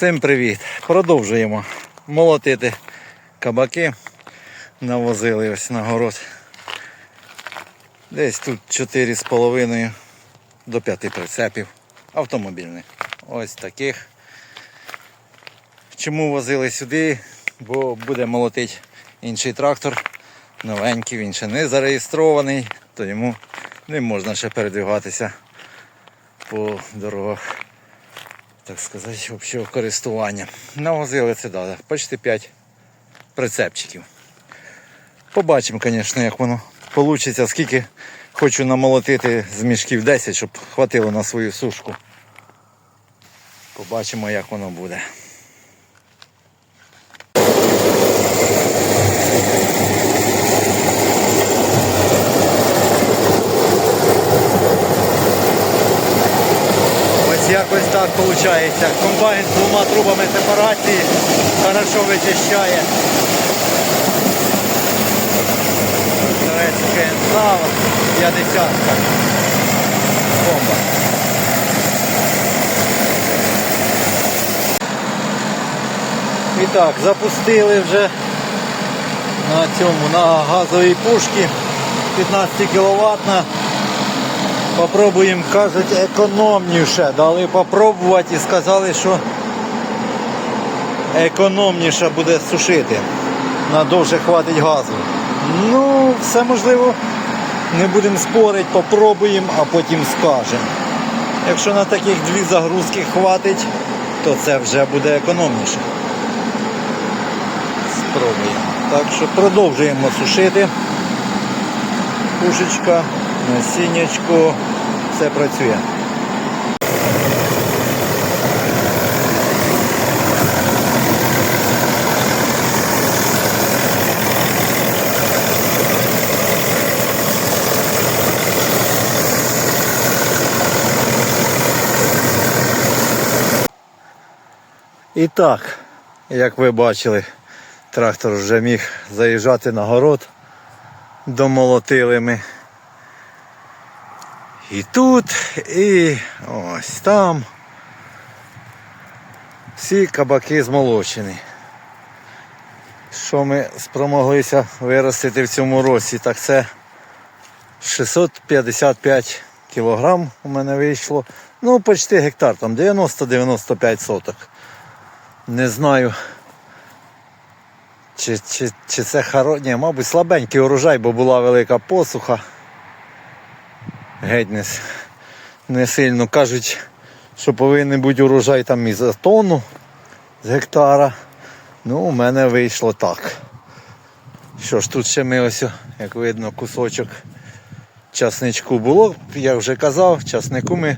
Всім привіт! Продовжуємо молотити кабаки. Навозили ось на город. Десь тут 4,5 до 5 прицепів автомобільних. Ось таких. Чому возили сюди? Бо буде молотити інший трактор, новенький, він ще не зареєстрований, то йому не можна ще передвигатися по дорогах так сказати, общого користування. Навозили це да, почти 5 прицепчиків. Побачимо, звісно, як воно вийде, скільки хочу намолотити з мішків 10, щоб хватило на свою сушку. Побачимо, як воно буде. Ось якось так виходить. Комбайн з двома трубами сепарації хорошо вичищає. Турецьке сало 50. Бомба. І так, запустили вже на цьому на газовій пушці 15 кВт. Попробуємо, кажуть, економніше. Дали попробувати і сказали, що економніше буде сушити. Надовше хватить газу. Ну, все можливо. Не будемо спорити, попробуємо, а потім скажемо. Якщо на таких дві загрузки хватить, то це вже буде економніше. Спробуємо. Так що продовжуємо сушити. Пушечка, насіннячко, все працює. І так, як ви бачили, трактор вже міг заїжджати на город. Домолотили ми. І тут, і ось там. Всі кабаки змолочені. Що ми спромоглися виростити в цьому році, так це 655 кілограм у мене вийшло. Ну, почти гектар, там 90-95 соток. Не знаю. Чи, чи, чи це хоро... Ні, мабуть, слабенький урожай, бо була велика посуха. Геть не, не сильно кажуть, що повинен бути урожай там і за тонну з гектара. Ну, у мене вийшло так. Що ж, тут ще ми ось, як видно, кусочок часничку було, я вже казав, часнику ми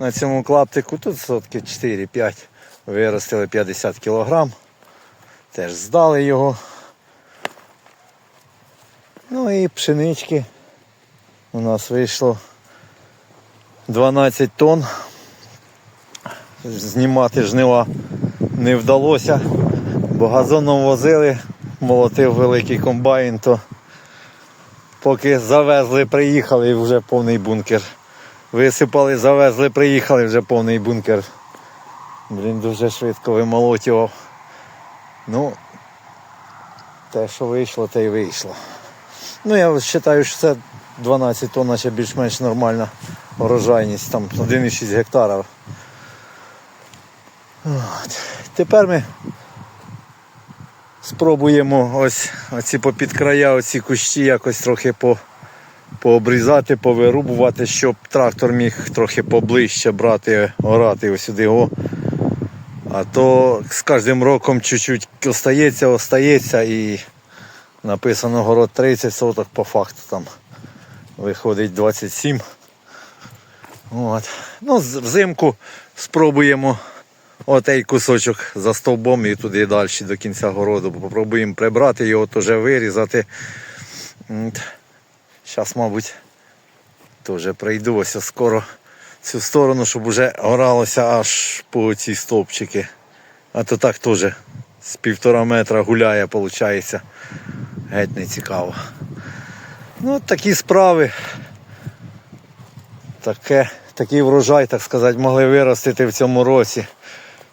на цьому клаптику тут сотки 4-5 виростили 50 кілограм. Теж здали його. Ну і пшенички у нас вийшло 12 тонн. Знімати жнива не вдалося, бо газоном возили, молотив великий комбайн, то поки завезли, приїхали і вже повний бункер. Висипали, завезли, приїхали, вже повний бункер. Блін, дуже швидко вимолотював. Ну, те, що вийшло, те й вийшло. Ну, я вважаю, що це 12 тонн, ще більш-менш нормальна урожайність, там 1,6 гектара. От. Тепер ми спробуємо ось оці попід края, оці кущі якось трохи по, пообрізати, повирубувати, щоб трактор міг трохи поближче брати, орати ось сюди його. А то з кожним роком чуть-чуть остається, остається і написано город 30 соток по факту там виходить 27. От. Ну, взимку спробуємо отей кусочок за стовбом і туди далі до кінця городу. Попробуємо прибрати його, теж вирізати. Зараз, мабуть, теж прийду ось скоро цю сторону, щоб вже оралося аж по ці стовпчики. А то так теж з півтора метра гуляє, виходить. Геть не цікаво. Ну, такі справи. Таке, такий врожай, так сказати, могли виростити в цьому році.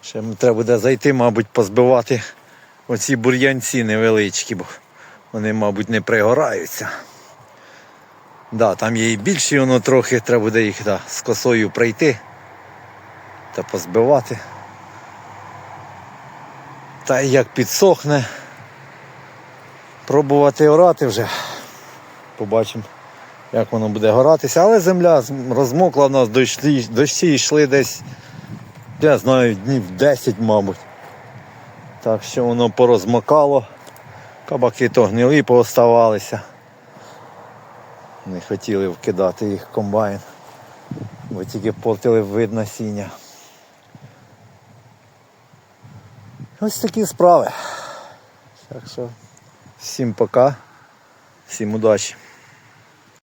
Ще треба буде зайти, мабуть, позбивати оці бур'янці невеличкі, бо вони, мабуть, не пригораються. Да, там є і більші, воно трохи, треба буде їх да, з косою пройти та позбивати. Та як підсохне, пробувати орати вже. Побачимо, як воно буде горатися. Але земля розмокла в нас, дощі, дощі йшли десь, я знаю, днів 10, мабуть. Так що воно порозмокало. Кабаки то гнилі пооставалися. Не хотіли вкидати їх комбайн, бо тільки портили вид насіння. Ось такі справи. Так що всім пока, всім удачі.